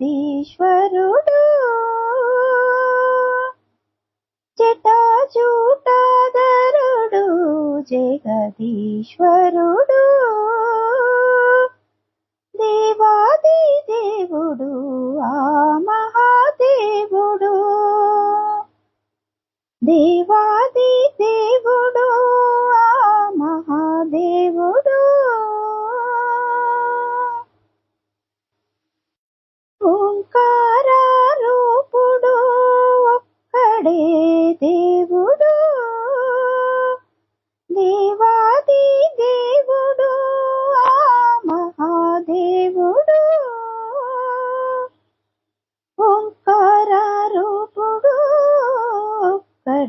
జగదీశ్వరుడు జటాజూటాధరుడు జగదీశ్వరుడు. దేవాది దేవుడు ఆ మహాదేవుడు. దేవాది దేవుడు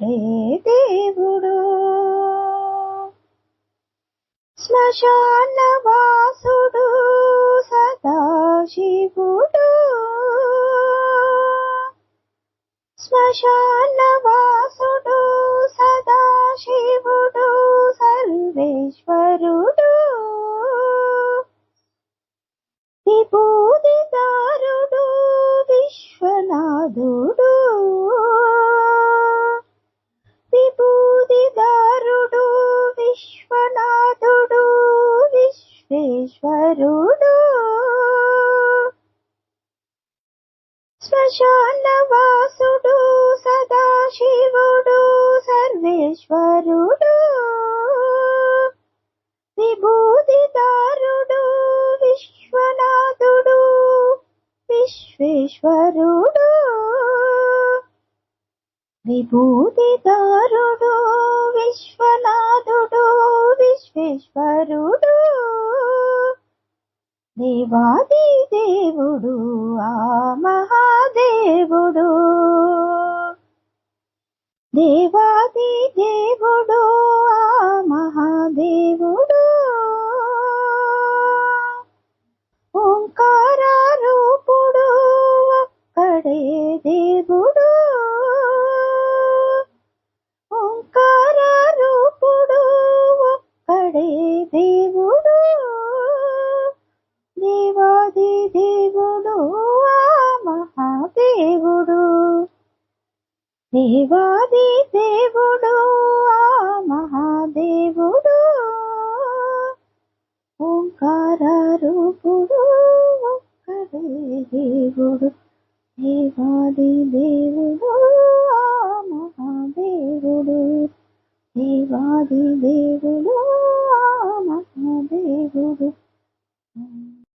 వాడే దేవుడు. శ్మశాన వాసుడు సదాశివుడు. శ్మశాన వాసుడు సదాశివుడు సర్వేశ్వరుడు. విభూతిదారుడు విశ్వనాథుడు విశ్వేశ్వరుడు విభూతిదారుడు విశ్వనాథుడు విశ్వేశ్వరుడు దేవాది దేవుడు ఆ మహాదేవుడు. దేవాది దేవుడు దేవాది దేవుడు ఆ మహాదేవుడు. ఓంకార రూపుడు ఒక్కడే దేవుడు. దేవాది దేవుడు ఆ మహాదేవుడు. దేవాది దేవుడు ఆ మహాదేవుడు.